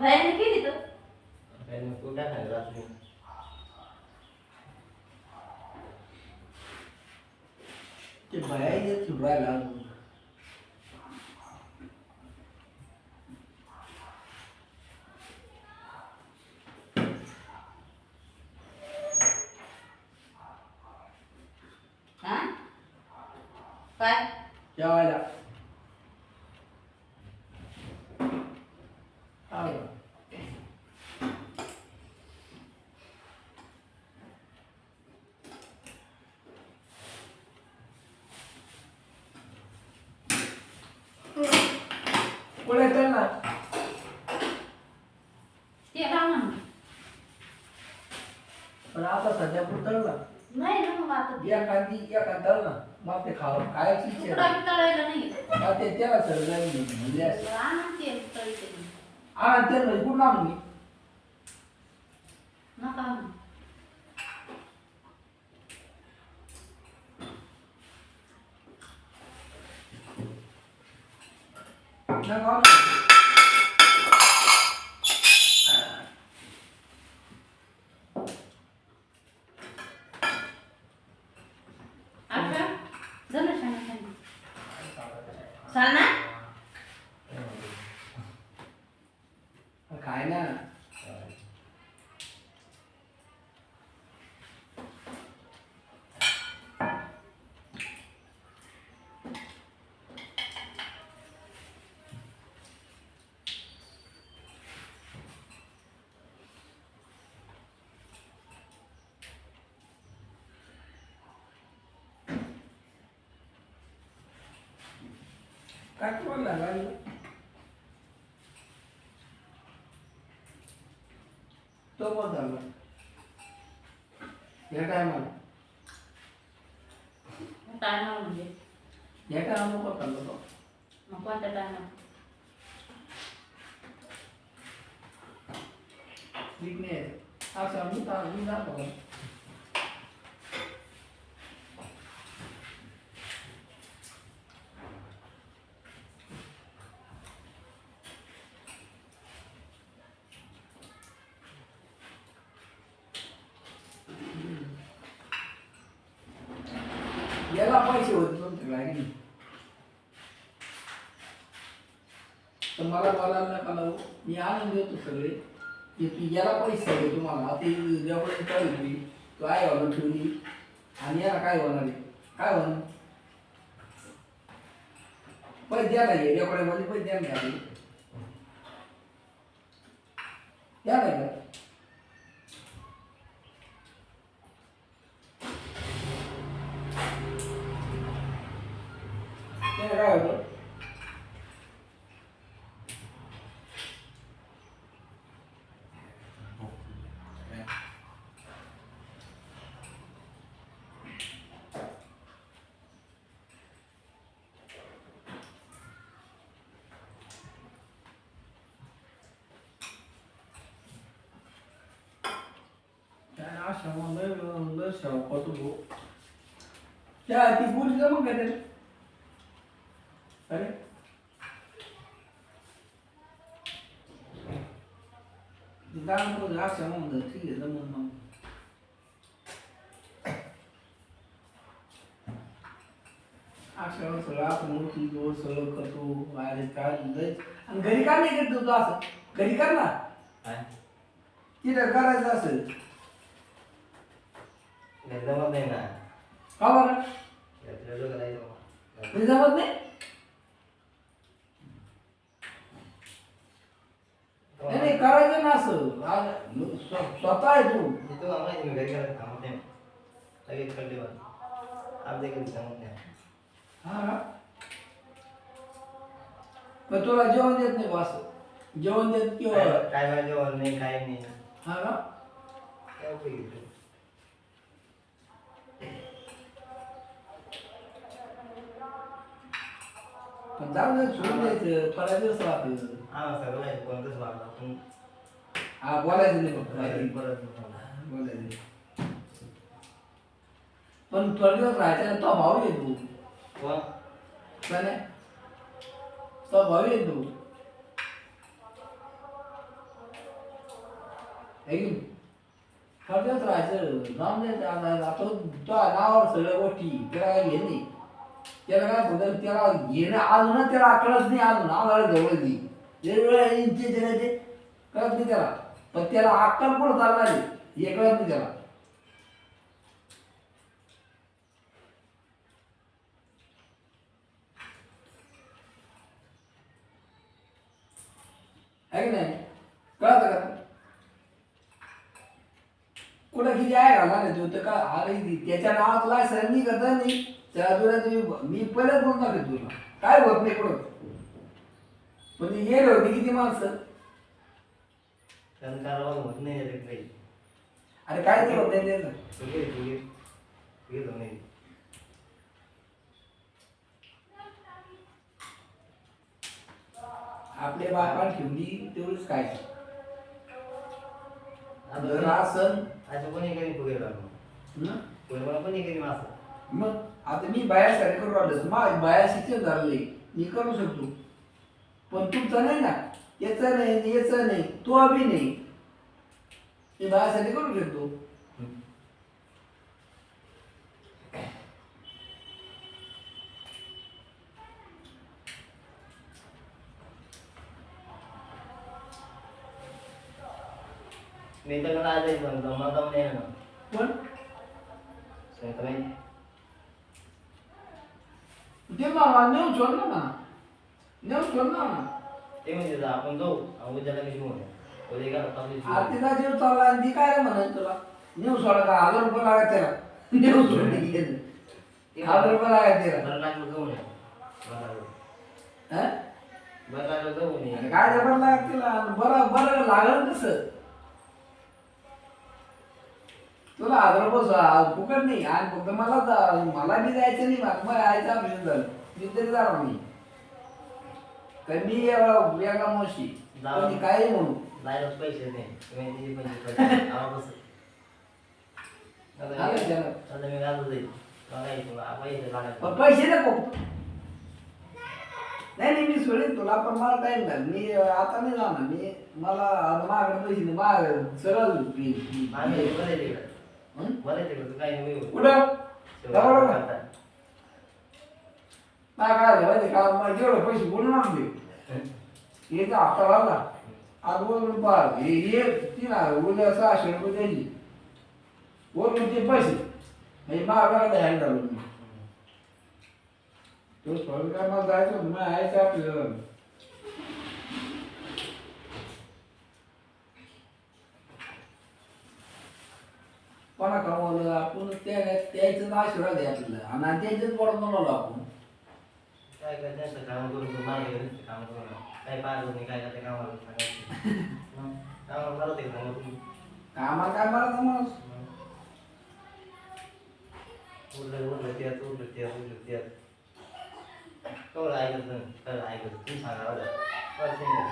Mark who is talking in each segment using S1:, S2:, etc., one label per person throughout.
S1: भयाने केली तर
S2: काय मग तू काय खायला रात्री
S3: ते बाया चुरायला
S1: हा काय
S3: जेवायला हा बरं. कोण येतं ना
S1: ते राम म्हणून
S3: पण आता सध्या पुरतं ना
S1: नाही ना मग आता
S3: या कांदी या कांदा ना मग ते खावं खायची इच्छा
S1: तुकडा
S3: नाही.
S1: बी तळायला नाही
S3: हा, ते त्याला सर जाईल म्हणजे असं.
S1: आणून ते तळीते मी.
S3: हा ते म्हणजे कुठं आणून मी
S1: नका आणू झालं सांगा सांगा चाल ना
S3: काय ना काय करू लागला तो पण झाला या टायमाला
S1: टायमा म्हणजे
S3: या टायमाला पण चाललो तो
S1: मग कोणत्या टायमा
S3: ठीक नाही असं मी तर मी जातो का? याला पैसे होते तुमच्या गाडी तर मला बोलायला नका लावू मी आणून देतो सगळे. की तू याला पैसे सगळे तुम्हाला. ते जेवढे होती तू आहे होणार ठेवली आणि याला काय होणार आहे? काय होणार? पैसे द्या नाही ये. रेकॉर्डमध्ये पैसे द्या नाही द्या नाही ते काय होतं मला लय शेवा पटू भाऊ त्या ती पुरी जमून काय त्याला अरे. ती दाम करू आशा म्हणलं ठीक आहे जमून मग अशा सगळं आपण मूर्ती जोड सगळं करतो अरे काय लय आणि घरी का नाही करतो तू असं? घरी कर ना
S2: काय?
S3: तिथं करायचं असेल.
S2: नाही जमत नाही ना?
S3: का बरं?
S2: लोकं नाही जमत.
S3: नाही? नाही नाही, करायचं ना असं. आज स्व- स्वतः आहे तू.
S2: मी तुला माहिती मी घरी थांबत नाही लगेच कळले बा आपल्या घरी जमत नाही
S3: हा का? पण तुला जेवण देत नाही बा असं. जेवण देत किंवा
S2: काय काय जेवण नाही काय नाही.
S3: हा का
S2: काय उपयोग आहे?
S3: पण जाऊ दे सोडून द्यायचं. थोडा दिवस राहतं
S2: हा सगळं आहे. कोणतंच वागलं पण
S3: हा बोलायचं नाही फक्त. काहीतरी.
S2: नाही.
S3: बोलायचं नाही. पण थोडा दिवस राहायचा तो भाऊ आहे तू. काय नाही तो भाऊ आहे तू. की नाही? करतच राहायचं. जाऊन द्यायचं. आता आता तो नावावर सगळ्या गोष्टी. घेणे नाही. त्याला काय फक्त त्याला येणं आलं ना त्याला कळत नाही अजून आम्हाला जवळ नाही. वेगवेगळ्या इंचे त्याला ते कळत नाही त्याला. पण त्याला अक्कल पण चालणार आहे? हे कळत नाही त्याला आहे की नाही कळत का कुठं किती तू तर का? अरे ती- त्याच्या नावात लायसन नाही करत नाही त्याला तुला तुम्ही मी पहिलेच बोलणार आहे तुला? काय होत नाही कुठं? पण ती गेले होती किती माणसं?
S2: कारण कारवाई होत नाही काही.
S3: अरे काय नाही होत नाही
S2: तो नाही
S3: आपल्या बापान ठेवली तेवढंच काय जर
S2: आता कोणी कधी फुगे लागलो मला
S3: मग आता मी बायासाठी करू राहिलो मा बाया शिक्षण झाले मी करू शकतो पण तुमचं नाही ना याचं नाही याचं नाही तो बी नाही मी बायासाठी करू शकतो
S2: मी तर आज आहे पण नाही
S3: ते मला नेऊन सोड ना म्हणा नेऊन सोड ना
S2: ते म्हणजे आपण जाऊ आणि उद्याला कशी म्हणू उद्या का आपली
S3: आरतीचा जीव चालला आणि ती काय म्हणाल तुला नेऊ सोडा का हजार रुपये लागत त्याला नेऊ सोडली हजार रुपये लागत त्याला
S2: बरं लागलं जाऊ नये बरं लागलं
S3: हं?
S2: बरं लागलं जाऊ नये
S3: काय जबर लागत तिला बरं बरं लागलं कसं तुला हजार रुपये स- फुकट नाही. आणि फक्त मला मला बी जायचं नाही मला यायचं ऑप्शन झालं मी तरी जाणार नाही. तर मी एवढा वेगळा मोशी
S2: जाऊ.
S3: काही म्हणू.
S2: पैसे नाही पैसे आवाज. आता मी घालू जाईल. मला काही तुला पैसे
S3: पण पैसे नको. नाही नाही मी सोडेन तुला पण मला टाइम झाला मी आता नाही जाणार. मी मला माझ्याकडे पैसे नाही. माझ्या सरळ. फी-
S2: आम्ही बरे तिकडे बरे तिकडे तू काही नाही
S3: कुठं? जवळ का? काय काय झालं माहिती का? मला जेवढे पैसे बोलून आणले. याचा हप्ता लागला आज वरून पहा. हे हे तीन हजार. उद्या सहाशे रुपये द्यायची. वरून ते पैसे. म्हणजे महागाला हँड झालो मी तो सोडून काय मला जायचं होतं. मला यायचं आपल्याला. कोणा कमवलं? आपण त्या त्याचं आशीर्वाद आहे आपल्याला. आणि त्यांच्याच बरोबर बनवलं आपण.
S2: काय काय त्यांचं काम करून तू? मागे काम करू नका. काही पाहिलं नाही काय काय कामाला सांगायचं. मग कामाला चालत आहे का मग तुम्ही?
S3: आम्हाला काय मला मग
S2: उरलं उरलं त्यात उरलं त्यात उरलं त्यात. कवळ ऐकत नाही खरं ऐकत तुम्ही सांगा बरं बरं सांगा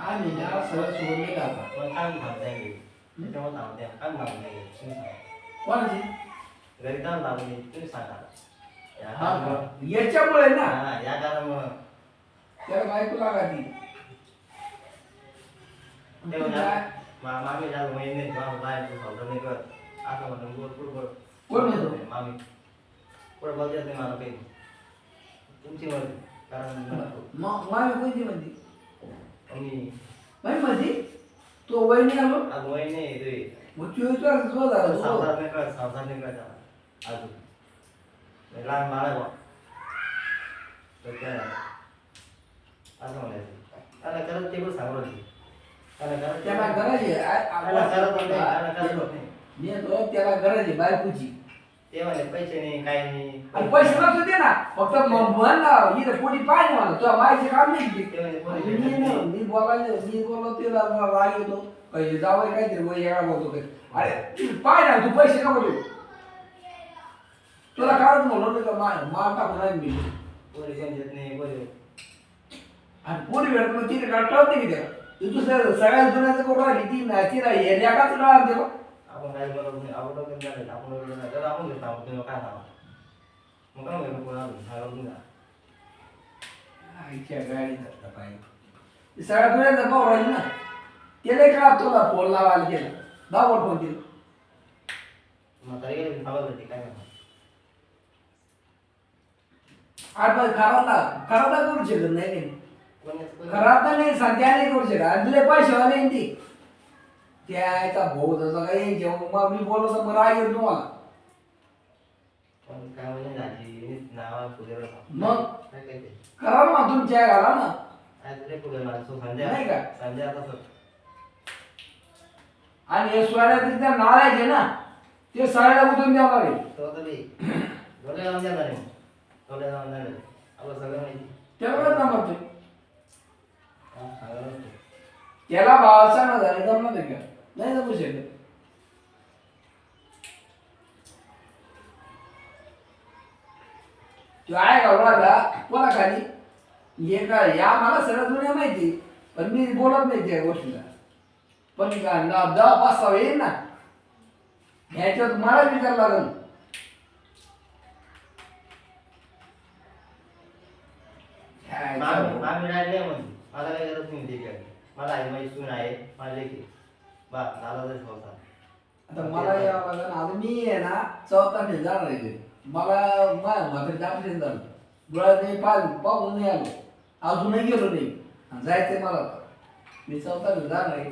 S3: आम्ही ना सरळ सोडले का आता
S2: पण काम थांबता येईल त्याच्यामुळे थांबते काम थांबता येईल तुम्ही सांगा
S3: कोणाची
S2: थांबून येईल तुम्ही सांगा या
S3: हा
S2: कारणामुळं-
S3: का? याच्यामुळे ना
S2: हा, या कारणामुळं
S3: त्याला बायको लागा ती
S2: म्हणजे मा- मामी झालं माहिती नाही मामा बाहेर तू सौदा नाही कर असं म्हणून बोल पुढं बोल
S3: कोण म्हणतो?
S2: मामी पुढं बोलत नाही मला काही तुमची मर्जी कारण
S3: मग मामी कोणती म्हणती
S2: मी
S3: मामी म्हणती तो वहिनी आलो
S2: आज वय नाही तुझी
S3: मग चोवीस तास जो झाला तो.
S2: संसार नाही कळत संसार नाही कळत मला. अजून मी लहान बाळ आहे बा. तर काय असं म्हणायचं त्याला करत ते पण सांगू लागली. त्याला करत
S3: त्याला गरज आहे आ-
S2: त्याला करत पण नाही, त्याला
S3: आ-
S2: करत पण नाही.
S3: मी म्हणतो त्याला गरज आहे बायकोची
S2: ते म्हणे पैसे नाही काही नाही.
S3: आणि पैसे नसतो दे ना फक्त म- म्हण ना इथं कोणी पाहिजे मला. तुझ्या माहिती काम नाही ते.
S2: ते म्हणे कोणी
S3: आणि मी नाही मी बोलायला मी बोललो त्याला मला राग येतो. काही जावं काहीतरी वय येणार बोलतो काही अरे पाय ना तू पैसे नको देऊ तुला काढत म्हणलो नाही का मार टाकून आहे मी.
S2: कोणी कोणी देत नाही कोणी.
S3: आणि पोरी भेटत मग तिने नाही की त्याला तू दुसऱ्या सगळ्या जुन्याचं करून राहिली ती ना तिला हे लेखाच त्याला
S2: आपण काय नाही. आपण डोक्यात झालं आपण डोक्यात झालं. तर आपण घेतो. आपण तुम्ही काय सांगा? मग काय म्हणतो कोण सांगा तुमचा
S3: आईच्या गाडीत पाहिजे सगळ्या भाऊ राहील ना. केले का तुला फोन लावायला केला दावड फोन केला
S2: म्हातारी गेली खावा जाते काय करणार?
S3: आठ पाच खराब. ना खराब ना करू शकत नाही खराब तर नाही सध्या नाही करू शकत. तुला पैसे वाले ती. त्याचा भाऊ तसा काही जेव्हा मग मी बोललो तर बरं आहे तुम्हाला.
S2: पण काय म्हणजे नीट नावा पुढे
S3: मग?
S2: ते?
S3: करा ना तुमच्या घाला ना.
S2: आज रे पुढे माणसं संध्या.
S3: नाही का?
S2: संध्या आता सर.
S3: आणि हे सोयऱ्या त्या नाळायचे ना ते सगळ्याला उतरून द्यावं लागेल.
S2: तो तरी. डोळे लावून देणार नाही डोळे लावून आपलं सगळं माहिती.
S3: ना
S2: हा, सगळं माहिती.
S3: त्याला भावाचा ना झाले नाही का? नाही जमू शकत तो आहे का वाला कोणा खाली हे का या मला सगळं दुनिया माहिती पण मी बोलत नाही त्या गोष्टीला. पण का ना दहा पाच सहा येईल ना. ह्याच्यात मला विचार लागल.
S2: मामी नाही म्हणते मला काही गरज नाही म्हणते मला आई माझी सून आहे माझी झाला तरी होता
S3: आता मला यावं लागेल. आता मी आहे ना चौथा नाही जाणार आहे घरी. मला माझ्या म्हातारी झालं. डोळ्यात नाही पाहिलं पाहून नाही आलो. अजूनही गेलो नाही. आणि जायचंय मला आता. मी चौथा नाही जाणार आहे.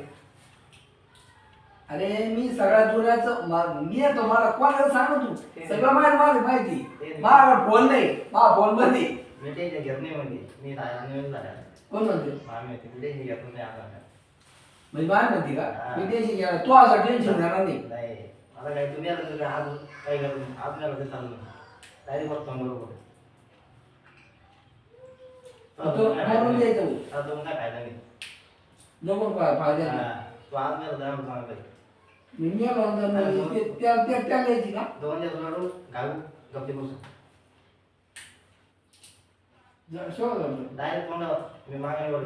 S3: अरे मी सगळ्या जुन्याचं मा- मी येतो मला कोणाला सांग? तू सगळं माझं माझं माहिती. माझ्याकडे फोन नाही. माझा फोनमध्ये
S2: मी टेन्शन घेत नाही म्हणते मी नवीन झाल्या
S3: कोण म्हणते?
S2: मामी होती. मी टेन्शन घेत नाही. आता
S3: म्हणजे माझ्या म्हणते का? मी टेन्शन तू असं टेन्शन घेणार नाही.
S2: नाही. मला काही तुम्ही आता तुझ्या आज काही नाही. आपल्याला ते चालू नाही डायरेक्ट बघतो बरोबर
S3: तो मरून द्यायचं.
S2: आता तुम्ही काय फायदा नाही
S3: नको पा- फायदा नाही.
S2: हा, तू आज मला जाणार सांगतोय.
S3: मी मेलो मग ते- त्या त्या त्या घ्यायची का?
S2: दोन दिवस घालू गप्पी बसू. डायरेक्ट म्हणलं मी मागणी वर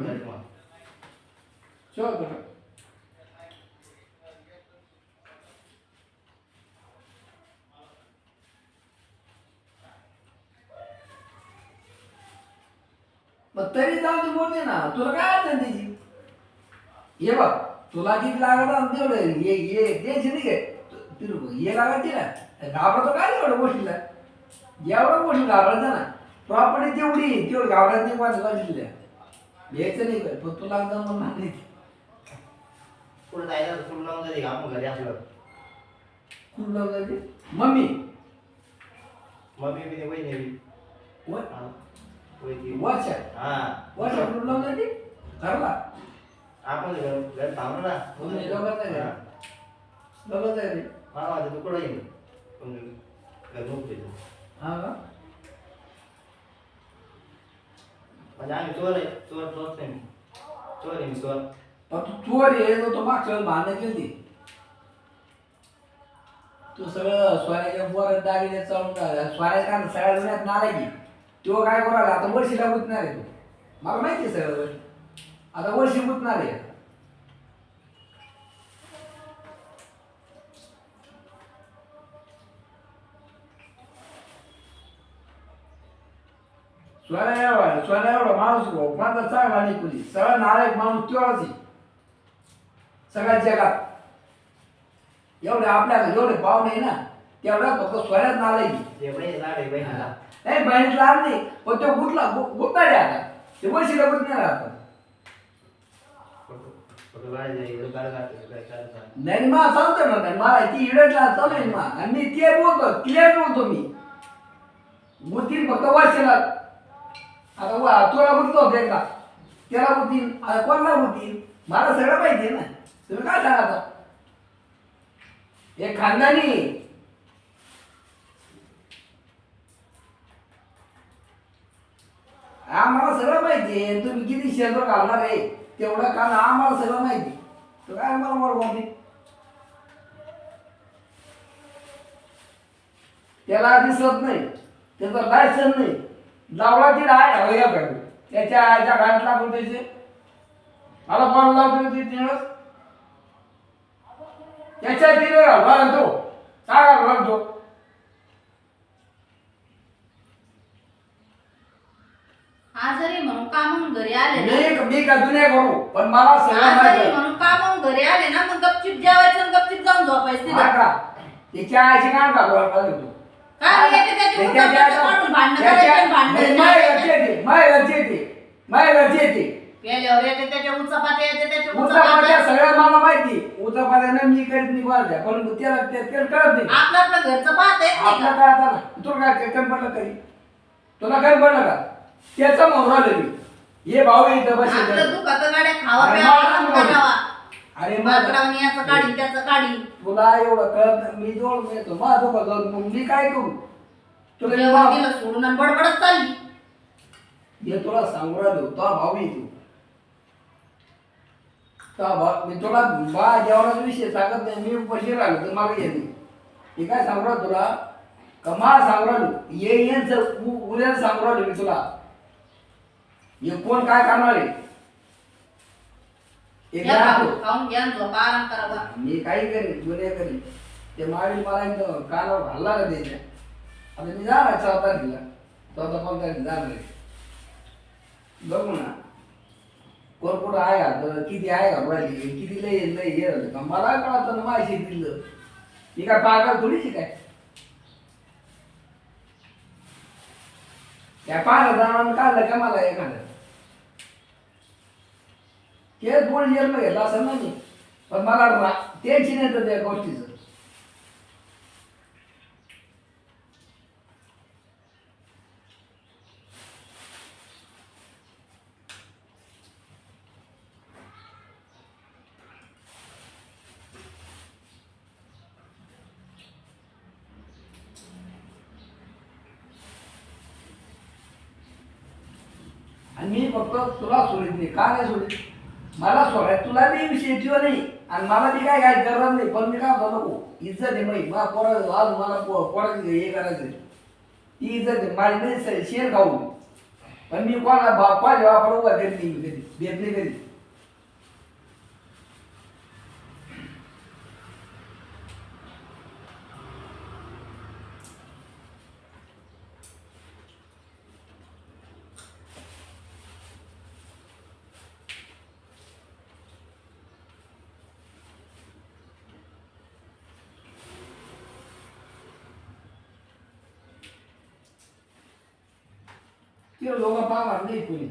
S3: शोध बरं. मग तरी जाऊ दे बोलते ना तुला काय अडचण त्याची? ये बघ तुला किती लागत तेवढं ये ये द्यायची नाही काय ये लागत ना घाबरतो काय एवढं गोष्टीला? एवढं गोष्टी घाबरायचं ना. प्रॉपर्टी तेवढी तेवढं घाबरायचं नाही पाच गोष्टीला घ्यायचं नाही काय पण तुला एकदम म्हणणार नाही
S2: पुढे जायला फुल लावून जाते आपण घरी असलं
S3: कुठं लावून जायचे? मम्मी.
S2: मग मी बी वही नेली
S3: व-
S2: हा. वही
S3: वर्षा
S2: हा.
S3: वर्षा कुठं लावून जायचे? घरला
S2: आपण घर घर थांबलो ना.
S3: तुम्ही रे
S2: येईल पण घर.
S3: हा का?
S2: म्हणजे आम्ही चोर आहे. चोर चोरच नाही मी. चोर आहे मी चोर.
S3: पण तू चोर आहे तो तो मागच्या वेळेस भांडण केली तू सगळं सोन्याच्या वर दागिने चालून कारण सगळ्या जुन्यात नारायची तो काय करायला आता वर्षीला गुतणार आहे तो. मला माहिती आहे सगळं आता वर्षी गुतणार आहे. सोन्या एवढा सोन्या एवढा माणूस हो माझा चांगला नाही कुणी. सगळा नारायक माणूस तेवढाच आहे. सगळ्या जगात. एवढे आपल्याला एवढे पाहुणे ना तेवढा फक्त सोन्यात नारायकी नाही बहिणीत लहान नाही. पण तो गुटला गु- गुतणार आता. ते वर्षीला गुतणार आहे आता
S2: फोटो
S3: नाही मा सांगतो ना नाही, मला ती इडटला चालू आहे मा आणि मी ते बोलतो क्लिअर बोलतो मी. गुतीन फक्त वर्षाला. आता वा- तुला गुतलो होते का त्याला गुतीन आता कोणाला गुतीन मला सगळं माहिती आहे ना. तुम्ही काय सांगा आता? हे खानदानी. आम्हाला सगळं माहिती आहे. तुम्ही किती शेंदूर घालणार आहे? तेवढं कारण आम्हाला सगळं माहिती तर काय आम्हाला मला बोलते त्याला दिसत नाही. त्याचं लायसन नाही. लावला ती राय हवया त्याच्या आईच्या घाट लागून त्याचे मला फोन लावतो ते दिवस त्याच्या तिने तो काय घालतो?
S1: कामावून घरी आले ना.
S3: मी मी का दुनिया करू? पण मला सगळं
S1: आजारी
S3: माहिती
S1: म्हणून कामावून घरी आले ना मग गपचिप जेवायचं आणि गपचिप जाऊन झोपायचं
S3: हा
S1: तिथं.
S3: का त्याच्या आईची काय का तू
S1: काय येते त्याची उठापटं काढून भांडणं करायची आणि भांडणं
S3: माय
S1: करायची.
S3: घरचे येते माय घरचे येते माय घरचे येते
S1: गेल्यावर येते त्याच्या उचापात्या येते त्याच्या
S3: उचापात्या
S1: उचापात्या.
S3: सगळ्या मला माहिती. उचापात्यानं मी करीत कोणाच्या पण त्याला ते- त्याला कळत नाही.
S1: आपलं आपलं घरचं पाहत येत नाही
S3: आपलं
S1: का?
S3: काय आता ना तुला काय कमी पडलं तरी? तुला काय पडलं का? त्याचा म्हणून राहिलं मी हे भाऊ इथं
S1: आपलं गाड्या खावा
S3: अरे
S1: प्यावा
S3: मला
S1: आराम
S3: नाही
S1: करावा
S3: अरे मग
S1: माकडावनी याचं काढी त्याचं काढी.
S3: तुला एवढं कळत नाही. मी जवळ येतो. माझा दुखत जाऊन मग मी काय करू? तुला मी
S1: दिलं सोडून आणि बडबडत चालली.
S3: हे तुला सांगू राहिलो. तो भाऊ आहे तू. तो भाऊ मी तुला बा जेवणाचा विषय सांगत नाही. मी पैसे राहिलो तर मला येते हे काय सांगू राहिलो तुला? का मला सांगू राहिलो. ये येच उद्या सांगू राहिलो मी तुला. हे कोण काय करणार आहे?
S1: खाऊन घ्या आणि झोपा आराम
S3: मी काही करीन गुन्हे करीन. ते मावी मला एकदम कानावर घालला का त्याच्या. आता मी जाणार चौदा तारखेला. चौदा पंधरा तारखेला जाणार आहे. बघू ना. कोण कुठं आहे का तर किती आहे का पाहिजे किती लय लय हे झालं का? मला कळतं ना माझ्या शेतीतलं. मी काय पागल थोडीशी काय? त्या पागल जाणार काढलं का मला एखादं? केस पोळी जन्म घेतला असं ना मी पण मला टेन्शन येतं त्या गोष्टीचं. आणि मी फक्त तुला सोडित नाही. का नाही सोडित? मला सोडाय तुला नाही विषय ठेवा नाही. आणि मला बी काय काय गरज नाही पण मी काय म्हणतो नको इज्जत आहे माही मला पोरा आज मला पो- पोराचं हे करायचं आहे. ती इज्जत आहे माझी नाही शेर खाऊ पण मी कोणा बापाच्या वापर उभा देत नाही कधी देत नाही कधी. ते लोक पाहणार नाही कोणी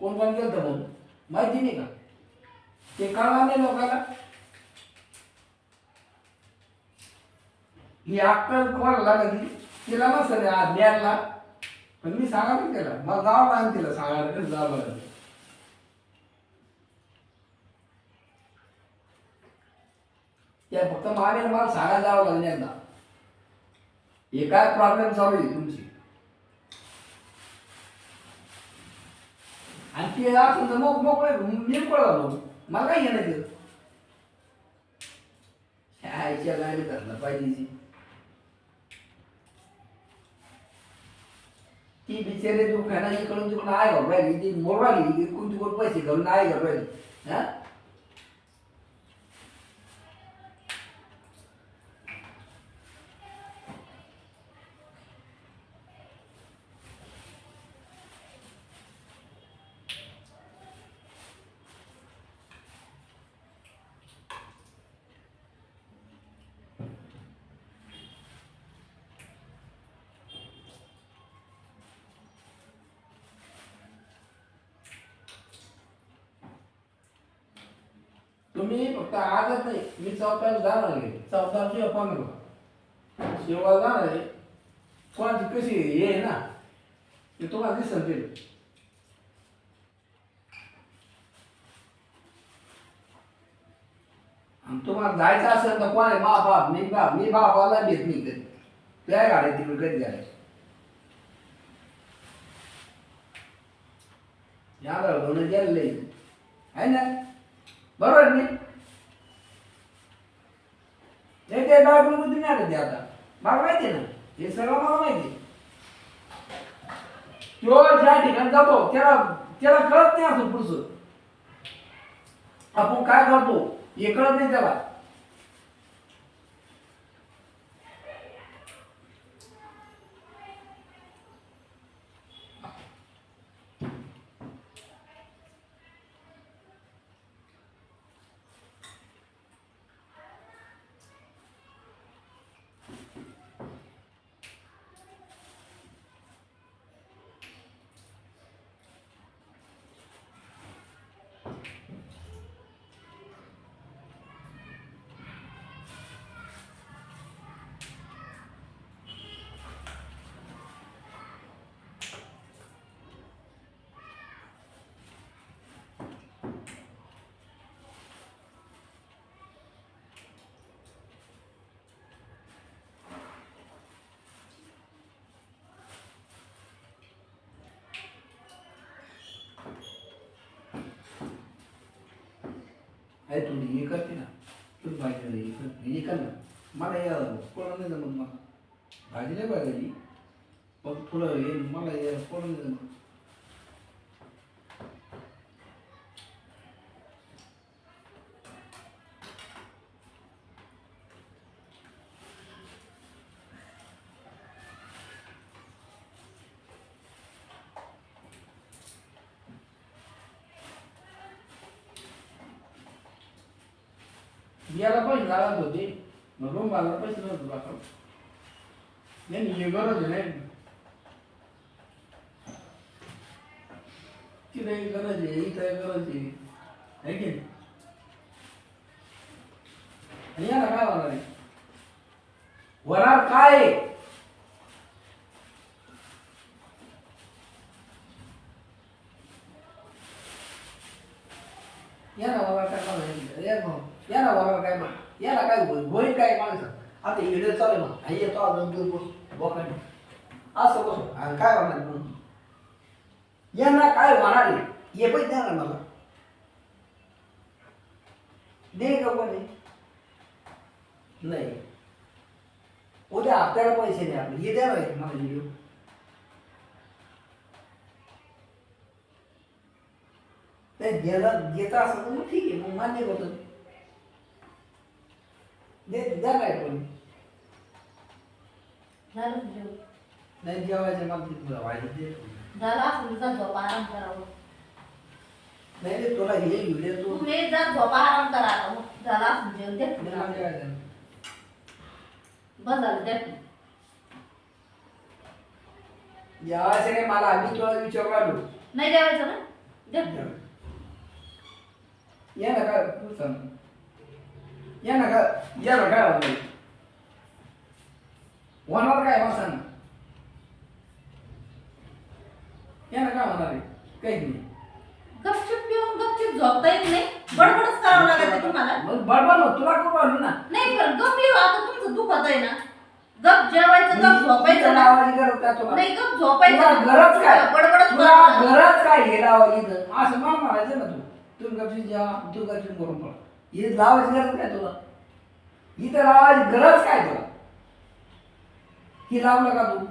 S3: कोण कोण गेलं म्हणून माहिती नाही का? ते कळणार नाही लोकांना? ही अक्कल कोणाला लागली? तिला नसेल आज ज्ञानला पण मी सांगा त्याला मला जावं लागेल तिला सांगायला. जावं लागेल. त्या फक्त मागे मला सांगायला जावं लागेल एकदा हे काय प्रॉब्लेम चालू आहे तुमची? आणि ते असं तर मग मोकळे मी झालो. मला काही घेणं ते आईच्या गाडी धरलं पाहिजे ती बिचारे दुखाना इकडून तिकडून आहे घालून राहिली. ती मोरवाली. कोणती कोण पैसे घालून आहे घालून राहिली. हा तुम्ही फक्त आजच नाही मी चौथ्याला जाणार आहे. चौथा किंवा पंधरा शेवगा जाणार आहे. कोणाची कशी हे आहे ना. ते तुम्हाला दिसन ते. आणि तुम्हाला जायचं असेल तर कोण आहे? मा बाप मी बाप मी बापाला भेट नाही कधी त्या गाड्या तिकडे कधी जायचं या दोन गेलेलं आहे ना? बरोबर नाही? हे ते बायबलमध्ये नाही ते आता. मला माहिती आहे ना हे सगळं मला माहिती तो ज्या ठिकाणी जातो त्याला त्याला कळत नाही असं पुढचं. आपण काय करतो हे कळत नाही त्याला. आहे थोडी हे करते ना. तू पाहिजे हे कर. हे कर ना. मला या कोणा नाही जमत मला? भाजी. पाहिजे मग थोडं हे मला हे कोणा नाही जमत? याला पैसे लागत होते मग रूम मला पैसे नव्हते बाका नाही हे गरज आहे नाही तिथे एक गरज आहे इथं एक गरज आहे है की नाही? आणि याला काय होणार याला काय होईल होईल काय माणसं? आता इकडे चालू आहे मग आई येतो अजून दूर बस बोकाने असं बसो आणि काय होणार म्हणून? यांना काय होणार हे पण द्या ना मला. दे का नाही. उद्या आपल्याला पैसे द्या. हे द्या ना मला व्हिडिओ ते द्यायला देता असं मग ठीक आहे. मग मान्य होतं. दे द्या काय कोणी.
S1: झालं जेवण?
S3: नाही जेवायचं मला तिथं व्हायचं ते
S1: झालं असं झोपा आराम करावं
S3: नाही रे तुला हे व्हिडिओ तू.
S1: तुम्ही जा झोपा आराम करा. आता मग झालं असं जेवण
S3: मला जेवायचं.
S1: बस झालं द्या
S3: जेवायचं नाही मला आम्ही तुला विचारू आलो
S1: नाही जेवायचं ना? द्या
S3: या ना काय तू सांग या ना का या ना काय होणार काय मला सांग या ना काय होणार काहीच नाही.
S1: गपचूप पिऊन गपचूप झोपता येत नाही. बडबडच करावं लागायचं तुम्हाला.
S3: मग बडबड मग तुला करू आलो ना.
S1: नाही पण गप येऊ. आता तुमचं दुखत आहे ना. गप जेवायचं गप झोपायचं ना.
S3: लावायची गरज काय तुला
S1: नाही गप
S3: तुला
S1: झोपायचं
S3: गरज काय?
S1: बडबडच
S3: तुला
S1: करावं
S3: गरज काय हे लावायची इथं? असं मला म्हणायचं ना तू. तू गपची जेवा तू गपची करून पड हे लावायची गरज काय तुला? इथं लावायची गरज काय तुला? ही लावलं का तू.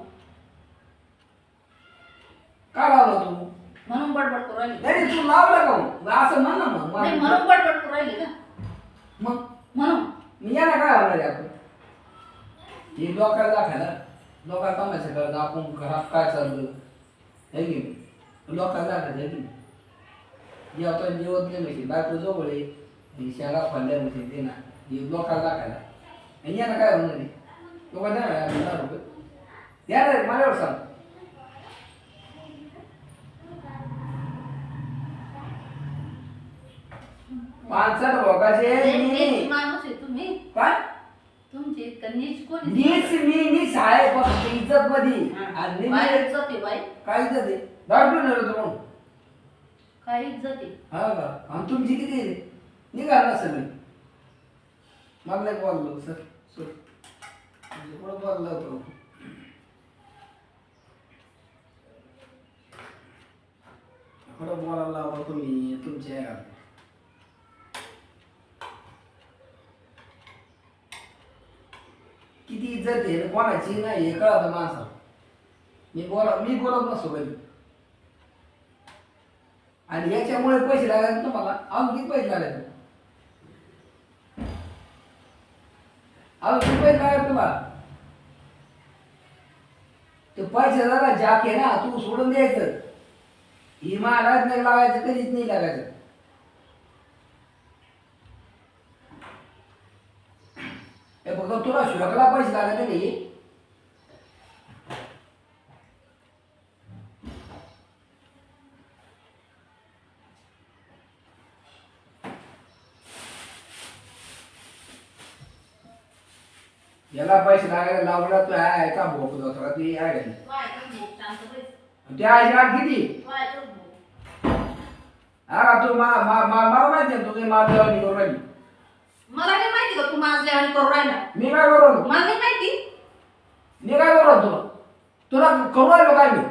S3: का लावलं तू?
S1: म्हणून बडबड करू राहिली.
S3: नाही तू लावलं का मग असं म्हण ना मग.
S1: नाही म्हणून बडबड करू राहिली का
S3: मग?
S1: म्हणून.
S3: मी याला काय होणार आपण हे लोकांना दाखायला लोकांना तमाशा करत आपण घरात काय चाललं है की नाही? लोकांना दाखायचं है की नाही? जेवता जेवत नाही बायको जवळ आहे. दाखायला आणि याला काय होणार आहे लोकांना द्या ना दहा रुपये द्या रे माझ्यावर सांग पानसट भोगाचे मी
S1: माणूस आहे तुम्ही
S3: काय
S1: तुमची इतकं नीच कोणी
S3: नीच मी नीच आहे फक्त इज्जत मध्ये आणि
S1: काय इज्जत आहे बाई
S3: काय इज्जत आहे दारू पिऊन आलो होतो मग
S1: काय इज्जत आहे
S3: हा का आणि तुमची किती आहे निघाल ना सगळी. मला नाही बोललो सर. सर. म्हणजे कुठं बोललो होतो कुठं बोलायला लावा तुम्ही? तुमच्या या किती इज्जत आहे कोणाची नाही हे कळत माणसा मी बोला मी बोलत नसतो कधी आणि याच्यामुळे पैसे लागायचे तुम्हाला? अगदी पैसे लागायचे अहो किती पैसे तुला तुम्हाला ते पैसे जरा जाक आहे ना तू सोडून द्यायचं. ही महाराज नाही लावायचं कधीच नाही लागायचं. हे बघ तुला शोकला पैसे लागायचे नाही. याला पैसे लागायला लावला तू आहे का दुसरा ती आहे
S1: भूक.
S3: त्या आईची किती?
S1: भूक.
S3: हा का तू मा मा मा मला माहिती आहे तुझे मा देवानी करून राहिली.
S1: मला नाही माहिती का तू करू राहिला?
S3: मी काय करू
S1: मला नाही माहिती.
S3: मी काय करू तुला? तुला करू राहिलो काय मी?